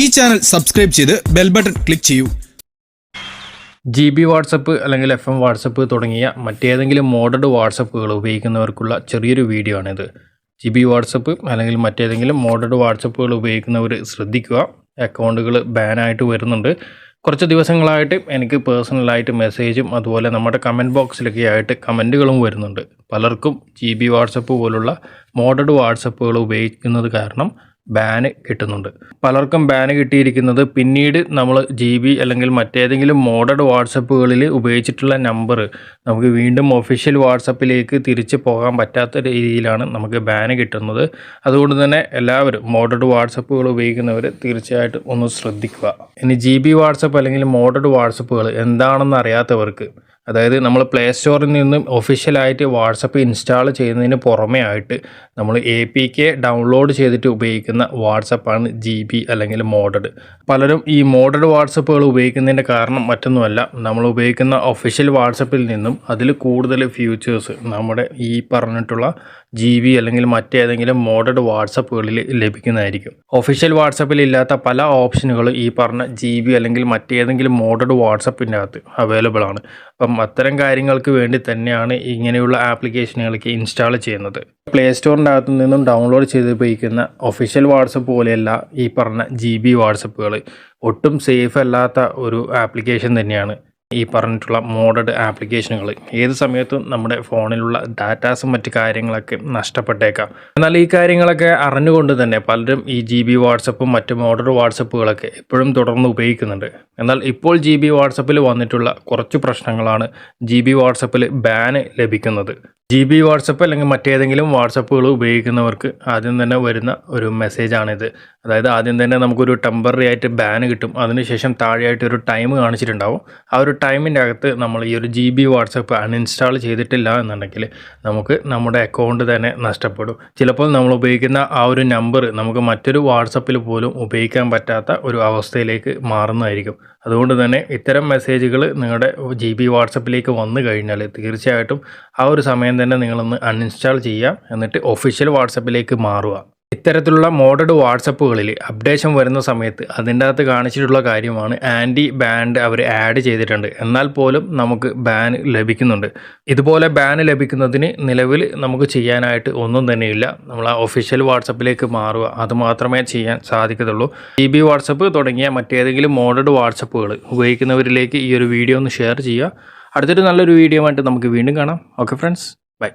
ഈ channel subscribe ചെയ്ത് bell button click ചെയ്യൂ. ജി ബി വാട്സപ്പ് അല്ലെങ്കിൽ എഫ് എം വാട്സപ്പ് തുടങ്ങിയ മറ്റേതെങ്കിലും മോഡഡ് വാട്സപ്പുകൾ ഉപയോഗിക്കുന്നവർക്കുള്ള ചെറിയൊരു വീഡിയോ ആണിത് ജി ബി വാട്സപ്പ് അല്ലെങ്കിൽ മറ്റേതെങ്കിലും മോഡഡ് വാട്സപ്പുകൾ ഉപയോഗിക്കുന്നവർ ശ്രദ്ധിക്കുക. അക്കൗണ്ടുകൾ ബാനായിട്ട് വരുന്നുണ്ട്. കുറച്ച് ദിവസങ്ങളായിട്ട് എനിക്ക് പേഴ്സണലായിട്ട് മെസ്സേജും അതുപോലെ നമ്മുടെ കമന്റ് ബോക്സിലൊക്കെ ആയിട്ട് കമന്റുകളും വരുന്നുണ്ട്. പലർക്കും ജി ബി വാട്സപ്പ് പോലുള്ള മോഡഡ് വാട്സപ്പുകൾ ഉപയോഗിക്കുന്നത് കാരണം ബാന് കിട്ടുന്നുണ്ട്. പലർക്കും ബാന് കിട്ടിയിരിക്കുന്നത് പിന്നീട് നമ്മൾ ജി ബി അല്ലെങ്കിൽ മറ്റേതെങ്കിലും മോഡഡ് വാട്സപ്പുകളിൽ ഉപയോഗിച്ചിട്ടുള്ള നമ്പർ നമുക്ക് വീണ്ടും ഒഫീഷ്യൽ വാട്സപ്പിലേക്ക് തിരിച്ച് പോകാൻ പറ്റാത്ത രീതിയിലാണ് നമുക്ക് ബാന് കിട്ടുന്നത്. അതുകൊണ്ട് തന്നെ എല്ലാവരും മോഡഡ് വാട്സപ്പുകൾ ഉപയോഗിക്കുന്നവർ തീർച്ചയായിട്ടും ഒന്ന് ശ്രദ്ധിക്കുക. ഇനി ജി ബി വാട്സപ്പ് അല്ലെങ്കിൽ മോഡഡ് വാട്സപ്പുകൾ എന്താണെന്ന് അറിയാത്തവർക്ക് അതായത് നമ്മൾ പ്ലേ സ്റ്റോറിൽ നിന്നും ഒഫീഷ്യലായിട്ട് വാട്സപ്പ് ഇൻസ്റ്റാൾ ചെയ്യുന്നതിന് പുറമേ ആയിട്ട് നമ്മൾ എ പി കെ ഡൗൺലോഡ് ചെയ്തിട്ട് ഉപയോഗിക്കുന്ന വാട്സപ്പാണ് ജി ബി അല്ലെങ്കിൽ മോഡഡ് പലരും ഈ മോഡഡ് വാട്സപ്പുകൾ ഉപയോഗിക്കുന്നതിന്റെ കാരണം മറ്റൊന്നുമല്ല. നമ്മൾ ഉപയോഗിക്കുന്ന ഒഫീഷ്യൽ വാട്സപ്പിൽ നിന്നും അതിൽ കൂടുതൽ ഫ്യൂച്ചേഴ്സ് നമ്മുടെ ഈ പറഞ്ഞിട്ടുള്ള ജി ബി അല്ലെങ്കിൽ മറ്റേതെങ്കിലും മോഡഡ് വാട്സപ്പുകളിൽ ലഭിക്കുന്നതായിരിക്കും. ഒഫീഷ്യൽ വാട്സപ്പിൽ ഇല്ലാത്ത പല ഓപ്ഷനുകളും ഈ പറഞ്ഞ ജി ബി അല്ലെങ്കിൽ മറ്റേതെങ്കിലും മോഡഡ് വാട്സപ്പിന്റെ അകത്ത് അവൈലബിൾ ആണ്. അപ്പം അത്തരം കാര്യങ്ങൾക്ക് വേണ്ടി തന്നെയാണ് ഇങ്ങനെയുള്ള ആപ്ലിക്കേഷനുകളൊക്കെ ഇൻസ്റ്റാൾ ചെയ്യുന്നത്. പ്ലേ സ്റ്റോറിന്റെ അകത്തു നിന്നും ഡൗൺലോഡ് ചെയ്ത് ഉപയോഗിക്കുന്ന ഒഫീഷ്യൽ വാട്സപ്പ് പോലെയല്ല ഈ പറഞ്ഞ ജി ബി വാട്സപ്പുകൾ ഒട്ടും സേഫ് അല്ലാത്ത ഒരു ആപ്ലിക്കേഷൻ തന്നെയാണ്. ഈ പറഞ്ഞിട്ടുള്ള മോഡഡ് ആപ്ലിക്കേഷനുകൾ. ഏത് സമയത്തും നമ്മുടെ ഫോണിലുള്ള ഡാറ്റാസും മറ്റു കാര്യങ്ങളൊക്കെ നഷ്ടപ്പെട്ടേക്കാം. എന്നാൽ ഈ കാര്യങ്ങളൊക്കെ അറിഞ്ഞുകൊണ്ട് തന്നെ പലരും ഈ ജി ബി വാട്സപ്പും മറ്റ് മോഡഡ് വാട്സപ്പുകളൊക്കെ എപ്പോഴും തുടർന്ന് ഉപയോഗിക്കുന്നുണ്ട്. എന്നാൽ ഇപ്പോൾ ജി ബി വാട്സപ്പിൽ വന്നിട്ടുള്ള കുറച്ച് പ്രശ്നങ്ങളാണ് ജി ബി വാട്സപ്പിൽ ബാന് ലഭിക്കുന്നത്. ജി ബി വാട്സപ്പ് അല്ലെങ്കിൽ മറ്റേതെങ്കിലും വാട്സപ്പുകൾ ഉപയോഗിക്കുന്നവർക്ക് ആദ്യം തന്നെ വരുന്ന ഒരു മെസ്സേജാണിത്. അതായത് ആദ്യം തന്നെ നമുക്കൊരു ടെമ്പററി ആയിട്ട് ബാൻ കിട്ടും. അതിനുശേഷം താഴെയായിട്ട് ഒരു ടൈം കാണിച്ചിട്ടുണ്ടാവും. ആ ഒരു ടൈമിന്റെ അകത്ത് നമ്മൾ ഈ ഒരു ജി ബി വാട്സപ്പ് അൺഇൻസ്റ്റാൾ ചെയ്തിട്ടില്ല എന്നുണ്ടെങ്കിൽ നമുക്ക് നമ്മുടെ അക്കൗണ്ട് തന്നെ നഷ്ടപ്പെടും. ചിലപ്പോൾ നമ്മൾ ഉപയോഗിക്കുന്ന ആ ഒരു നമ്പർ നമുക്ക് മറ്റൊരു വാട്സപ്പിൽ പോലും ഉപയോഗിക്കാൻ പറ്റാത്ത ഒരു അവസ്ഥയിലേക്ക് മാറുന്നതായിരിക്കും. അതുകൊണ്ട് തന്നെ ഇത്തരം മെസ്സേജുകൾ നിങ്ങളുടെ ജി ബി വാട്സപ്പിലേക്ക് വന്നു കഴിഞ്ഞാൽ തീർച്ചയായിട്ടും ആ ഒരു സമയം തന്നെ നിങ്ങളൊന്ന് അൺഇൻസ്റ്റാൾ ചെയ്യുക എന്നിട്ട് ഒഫീഷ്യൽ വാട്സപ്പിലേക്ക് മാറുക. ഇത്തരത്തിലുള്ള മോഡഡ് വാട്സപ്പുകളിൽ അപ്ഡേഷൻ വരുന്ന സമയത്ത് അതിന്റെ അകത്ത് കാണിച്ചിട്ടുള്ള കാര്യമാണ് ആന്റി ബാൻഡ് അവർ ആഡ് ചെയ്തിട്ടുണ്ട്. എന്നാൽ പോലും നമുക്ക് ബാൻ ലഭിക്കുന്നുണ്ട്. ഇതുപോലെ ബാൻ ലഭിക്കുന്നതിന് നിലവിൽ നമുക്ക് ചെയ്യാനായിട്ട് ഒന്നും തന്നെയില്ല. നമ്മൾ ആ ഒഫീഷ്യൽ വാട്സപ്പിലേക്ക് മാറുക. അത് മാത്രമേ ചെയ്യാൻ സാധിക്കത്തുള്ളൂ. ഇ ബി വാട്സപ്പ് തുടങ്ങിയ മറ്റേതെങ്കിലും മോഡഡ് വാട്സപ്പുകൾ ഉപയോഗിക്കുന്നവരിലേക്ക് ഈ ഒരു വീഡിയോ ഒന്ന് ഷെയർ ചെയ്യുക. അടുത്തൊരു നല്ലൊരു വീഡിയോ ആയിട്ട് നമുക്ക് വീണ്ടും കാണാം. Okay friends bye